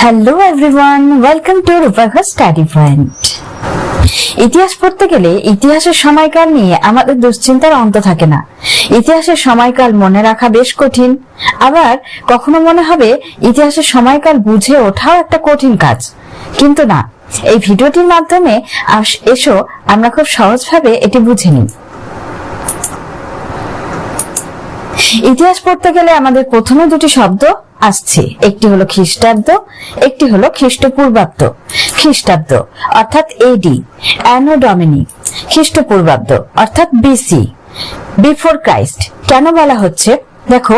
Hello everyone welcome to Rupaghar study point ইতিহাস পড়তে গেলে ইতিহাসের সময়কাল নিয়ে আমাদের দুশ্চিন্তার অন্ত থাকে না। ইতিহাসের সময়কাল মনে রাখা বেশ কঠিন। আবার কখনো মনে হবে ইতিহাসের সময়কাল বুঝে ওঠাও একটা কঠিন কাজ। কিন্তু না, এই ভিডিওটির মাধ্যমে এসো আমরা খুব সহজভাবে এটি বুঝে নিই। ইতিহাস পড়তে গেলে আমাদের প্রথমে দুটি শব্দ আসছে। একটি হলো খ্রিস্টাব্দ, একটি হলো খ্রিস্টপূর্বাব্দ। খ্রিস্টাব্দ, অর্থাৎ এডি অ্যানো ডমিনি খ্রিস্টপূর্বাব্দ, অর্থাৎ বিসি বিফোর ক্রাইস্ট কেন বলা হচ্ছে? দেখো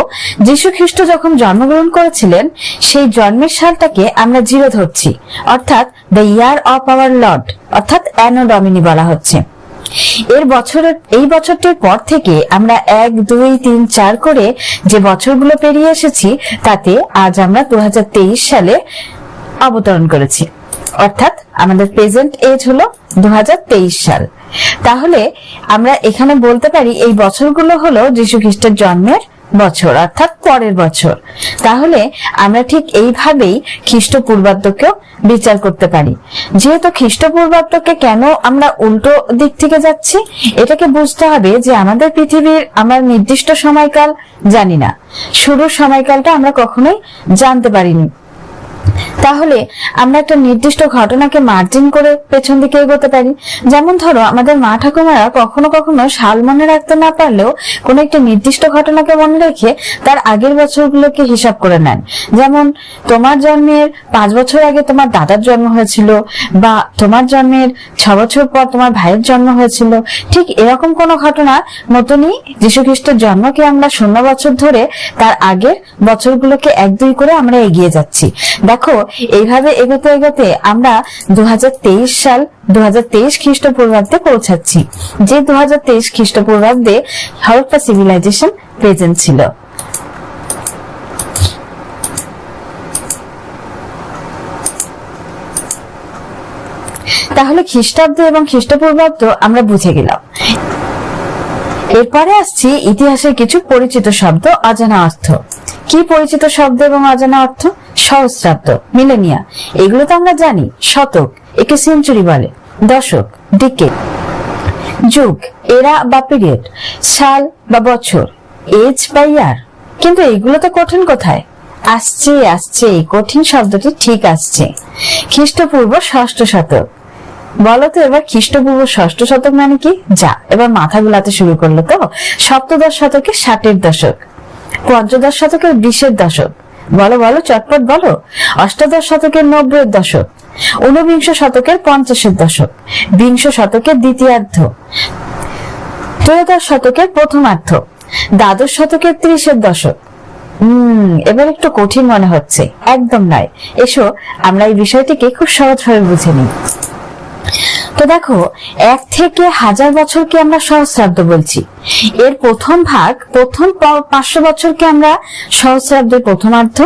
যীশু খ্রিস্ট যখন জন্মগ্রহণ করেছিলেন, সেই জন্মের সালটাকে আমরা জিরো ধরছি। অর্থাৎ the year of our lord অর্থাৎ অ্যানো ডমিনি বলা হচ্ছে। এর বছর, এই বছরটির পর থেকে আমরা এক, দুই, তিন, চার করে যে বছরগুলো পেরিয়ে এসেছি, তাতে আজ আমরা দু হাজার তেইশ সালে অবতরণ করেছি। অর্থাৎ আমাদের প্রেজেন্ট এজ হলো দু হাজার তেইশ সাল। তাহলে আমরা এখানে বলতে পারি এই বছরগুলো হলো যীশু খ্রিস্টের জন্মের বছর, অর্থাৎ পরের বছর। তাহলে আমরা ঠিক এইভাবেই খ্রিস্টপূর্বাব্দকেও বিচার করতে পারি। যেহেতু খ্রিস্টপূর্বাব্দকে কেন আমরা উল্টো দিক থেকে যাচ্ছি, এটাকে বুঝতে হবে যে আমাদের পৃথিবীর আমরা নির্দিষ্ট সময়কাল জানি না। শুরুর সময়কালটা আমরা কখনোই জানতে পারিনি। তাহলে আমরা একটা নির্দিষ্ট ঘটনাকে মার্জিন করে পেছন দিকে এগোতে পারি। যেমন ধরো, আমাদের মা ঠাকুমারা কখনো কখনো সাল মনে রাখতে না পারলেও কোনো একটা নির্দিষ্ট ঘটনাকে মনে রেখে তার আগের বছরগুলোকে হিসাব করে নেন। যেমন, তোমার জন্মের পাঁচ বছর আগে তোমার দাদার জন্ম হয়েছিল বা তোমার জন্মের ছ বছর পর তোমার ভাইয়ের জন্ম হয়েছিল। ঠিক এরকম কোন ঘটনা মতনই যীশু খ্রিস্টের জন্মকে আমরা শূন্য বছর ধরে তার আগের বছরগুলোকে এক দুই করে আমরা এগিয়ে যাচ্ছি। দেখো এইভাবে এগোতে এগোতে আমরা দু সাল দু হাজার তেইশ খ্রিস্টপূর্বাব্দে পৌঁছাচ্ছি, যে দু হাজার তেইশ খ্রিস্টপূর্বাব্দে হরপ্পা সিভিলাইজেশন প্রেজেন্ট ছিল। তাহলে খ্রিস্টাব্দ এবং খ্রিস্টপূর্বাব্দ আমরা বুঝে গেলাম। এরপরে আসছি ইতিহাসের কিছু পরিচিত শব্দ, অজানা অর্থ। কি পরিচিত শব্দ এবং অজানা অর্থ? সহস্রাব্দ, মিলেনিয়া, এগুলো তো আমরা জানি, শতক, একে সেঞ্চুরি বলে, দশক ডিকে যুগ এরা বা পিরিয়ড সাল বা বছর এজ বা ইয়ার কিন্তু এগুলো তো কঠিন কোথায়? আসছে আসছে কঠিন শব্দটি ঠিক আসছে। খ্রিস্টপূর্ব ষষ্ঠ শতক। বলো তো এবার খ্রিস্টপূর্ব ষষ্ঠ শতক মানে কি? যা, এবার মাথা গুলাতে শুরু করল তো। সপ্তদশ শতকে ষাটের দশক, পঞ্চদশ শতকের বিশের দশক। বলো বলো চটপট বলো অষ্টাদশ শতকের নব্বইয়ের দশক, ঊনবিংশ শতকের পঞ্চাশের দশক, বিংশ শতকের দ্বিতীয়ার্ধ, ত্রয়োদশ শতকের প্রথমার্ধ, দ্বাদশ শতকের ত্রিশের দশক। হম, এবার একটু কঠিন মনে হচ্ছে। একদম নয়। এসো, আমরা এই বিষয়টিকে খুব সহজভাবে বুঝে নিই। তো দেখো, এক থেকে হাজার বছরকে আমরা সহস্রাব্দ বলছি। এর প্রথম ভাগ, প্রথম পাঁচশো বছরকে আমরা সহস্রাব্দের প্রথমার্ধ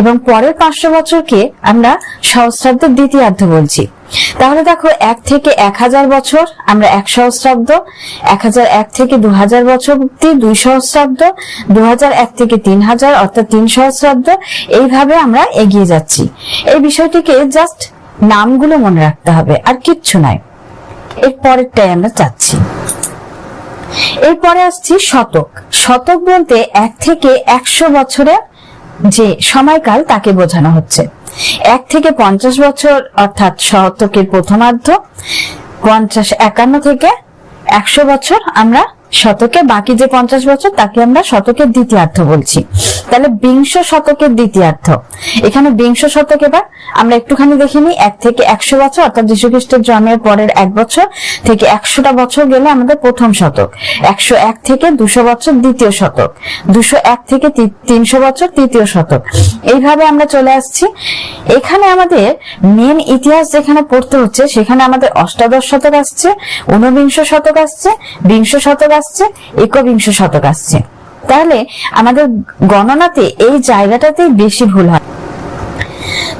এবং পরের পাঁচশো বছরকে আমরা সহস্রাব্দের দ্বিতীয়ার্ধ বলছি। তাহলে দেখো, এক থেকে এক হাজার বছর, আমরা এক সহস্রাব্দ, এক হাজার এক থেকে দু হাজার বছর অব্দি দুই সহস্রাব্দ, দু হাজার এক থেকে তিন হাজার, অর্থাৎ তিন সহস্রাব্দ, এইভাবে আমরা এগিয়ে যাচ্ছি। এই বিষয়টিকে জাস্ট নামগুলো মনে রাখতে হবে, আর কিচ্ছু নাই এর পরেরটাই আমরা চাচ্ছি এরপরে আসছি শতক। শতক বলতে এক থেকে একশো বছরের যে সময়কাল তাকে বোঝানো হচ্ছে। এক থেকে পঞ্চাশ বছর অর্থাৎ শতকের প্রথমার্ধ, পঞ্চাশ একান্ন থেকে একশো বছর আমরা শতকে, বাকি যে পঞ্চাশ বছর, তাকে আমরা শতকের দ্বিতীয়ার্ধ বলছি। তাহলে বিংশ শতকের দ্বিতীয়ার্ধ। এখানে বিংশ শতক এবার, আমরা একটুখানি দেখে নিই এক থেকে একশো বছর, অর্থাৎ যীশু খ্রিস্টের জন্মের পরের এক বছর থেকে একশোটা বছর গেলে আমাদের প্রথম শতক। একশো এক থেকে দুশো বছর দ্বিতীয় শতক। দুশো এক থেকে তিনশো বছর তৃতীয় শতক। এইভাবে আমরা চলে আসছি। এখানে আমাদের মেন ইতিহাস যেখানে পড়তে হচ্ছে, সেখানে আমাদের অষ্টাদশ শতক আসছে, ঊনবিংশ শতক আসছে, বিংশ শতক আসছে, একবিংশ শতক আসছে। তাহলে আমাদের গণনাতে এই জায়গাটাতেই বেশি ভুল হয়।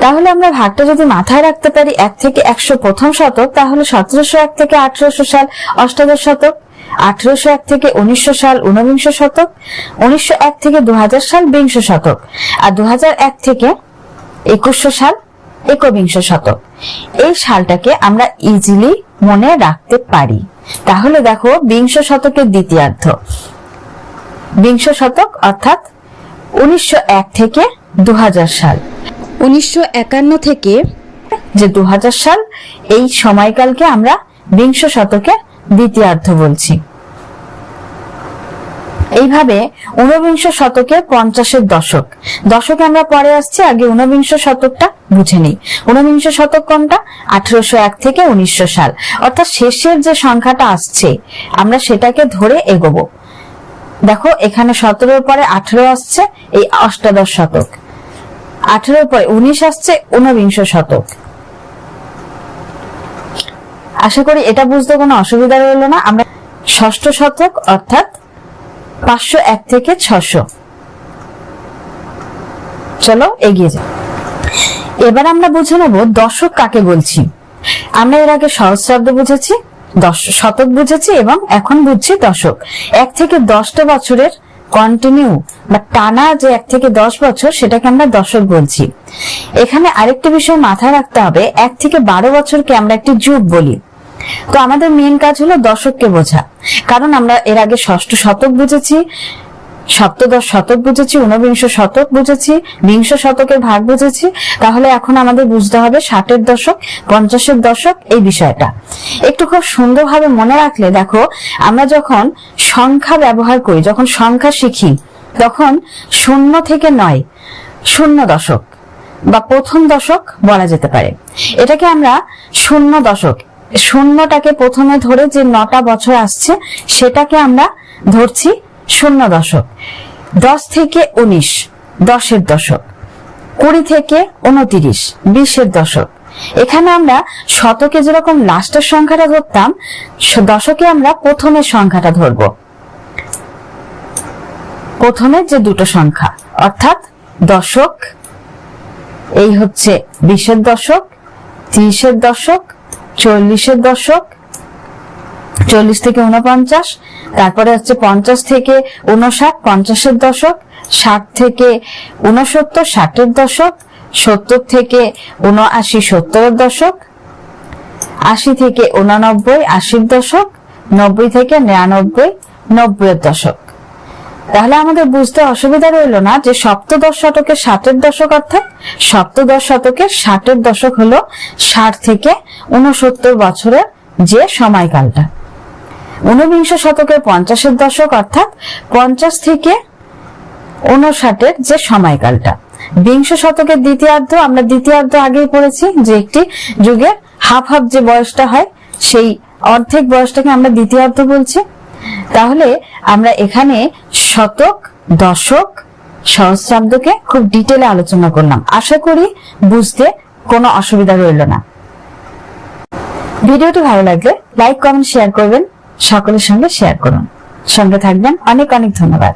তাহলে আমরা ভাগটা যদি মাথায় রাখতে পারি, এক থেকে একশো প্রথম শতক, তাহলে সতেরোশো এক থেকে আঠারোশো সাল, অষ্টাদশ শতক, আঠারোশো এক থেকে উনিশশো সাল, ঊনবিংশ শতক, উনিশশো এক থেকে দু সাল, বিংশ শতক, আর দু এক থেকে একুশশো সাল, একবিংশ শতক। এই সালটাকে আমরা ইজিলি মনে রাখতে পারি। তাহলে দেখো বিংশ শতকের দ্বিতীয়ার্ধ। বিংশ শতক অর্থাৎ উনিশশো এক থেকে দু হাজার সাল। উনিশশো একান্ন থেকে যে দু হাজার সাল এই সময়কালকে আমরা বিংশ শতকে দ্বিতীয়ার্ধ বলছি। এইভাবে ঊনবিংশ শতকের পঞ্চাশের দশক। দশকে আমরা পরে আসছি, আগে ঊনবিংশ শতকটা বুঝে নিই। ঊনবিংশ শতক কোনটা? আঠারোশো এক থেকে উনিশশো সাল। অর্থাৎ শেষের যে সংখ্যাটা আসছে, আমরা সেটাকে ধরে এগোবো। দেখো, এখানে সতেরোর পরে আঠারো আসছে, এই অষ্টাদশ শতক। আঠারোর পরে উনিশ আসছে, ঊনবিংশ শতক। আশা করি এটা বুঝতে কোনো অসুবিধা রইল না। আমরা ষষ্ঠ শতক, অর্থাৎ পাঁচশো এক থেকে ছশো। চলো এগিয়ে যাই। এবার আমরা বুঝে নেব দশক কাকে বলছি। আমরা এর আগে সহস্রাব্দ বুঝেছি, দশ, শতক বুঝেছি এবং এখন বুঝছি দশক। এক থেকে দশটা বছরের কন্টিনিউ বা টানা যে এক থেকে দশ বছর সেটাকে আমরা দশক বলছি। এখানে আরেকটা বিষয় মাথায় রাখতে হবে, এক থেকে বারো বছরকে আমরা একটি যুগ বলি। তো আমাদের মেন কাজ হলো দশককে বোঝা। কারণ আমরা এর আগে ষষ্ঠ শতক বুঝেছি, সপ্তদশ শতক বুঝেছি, ঊনবিংশ শতক বুঝেছি, বিংশ শতকের ভাগ বুঝেছি। তাহলে এখন আমাদের বুঝতে হবে ষাটের দশক, পঞ্চাশের দশক এই বিষয়টা। একটু খুব সুন্দরভাবে মনে রাখলে দেখো, আমরা যখন সংখ্যা ব্যবহার করি, যখন সংখ্যা শিখি, তখন শূন্য থেকে নয়, শূন্য দশক বা প্রথম দশক বলা যেতে পারে। এটাকে আমরা শূন্য দশক শূন্যটাকে প্রথমে ধরে যে নটা বছর আসছে, সেটাকে আমরা ধরছি শূন্য দশক। দশ থেকে উনিশ, দশের দশক। কুড়ি থেকে উনতিরিশ, বিশের দশক। এখানে আমরা শতকে যেরকম লাস্টের সংখ্যাটা ধরতাম দশকে আমরা প্রথমের সংখ্যাটা ধরব। প্রথমে যে দুটো সংখ্যা, অর্থাৎ দশক, এই হচ্ছে বিশের দশক, ত্রিশের দশক চল্লিশের দশক, চল্লিশ থেকে উনপঞ্চাশ তারপরে হচ্ছে পঞ্চাশ থেকে উনষাট পঞ্চাশের দশক, ষাট থেকে উনসত্তর ষাটের দশক, সত্তর থেকে উনআশি সত্তরের দশক, আশি থেকে উননব্বই আশির দশক, নব্বই থেকে নিরানব্বই, নব্বইয়ের দশক। তাহলে আমাদের বুঝতে অসুবিধা রইল না যে সপ্তদশ শতকের ষাটের দশক অর্থাৎ সপ্তদশ শতকের ষাটের দশক হলো ষাট থেকে উনসত্তর বছরের যে সময়কালটা। ঊনবিংশ শতকের পঞ্চাশের দশক অর্থাৎ পঞ্চাশ থেকে উনষাটের যে সময়কালটা। বিংশ শতকের দ্বিতীয়ার্ধ, আমরা দ্বিতীয়ার্ধ আগেই পড়েছি যে একটি যুগের হাফ হাফ যে বয়সটা হয়, সেই অর্ধেক বয়সটাকে আমরা দ্বিতীয়ার্ধ বলছি। তাহলে আমরা এখানে শতক, দশক, সহস্রাব্দকে খুব ডিটেলে আলোচনা করলাম। আশা করি বুঝতে কোনো অসুবিধা রইল না। ভিডিওটি ভালো লাগলে লাইক কমেন্ট শেয়ার করবেন। সকলের সঙ্গে শেয়ার করুন। সঙ্গে থাকবেন। অনেক অনেক ধন্যবাদ।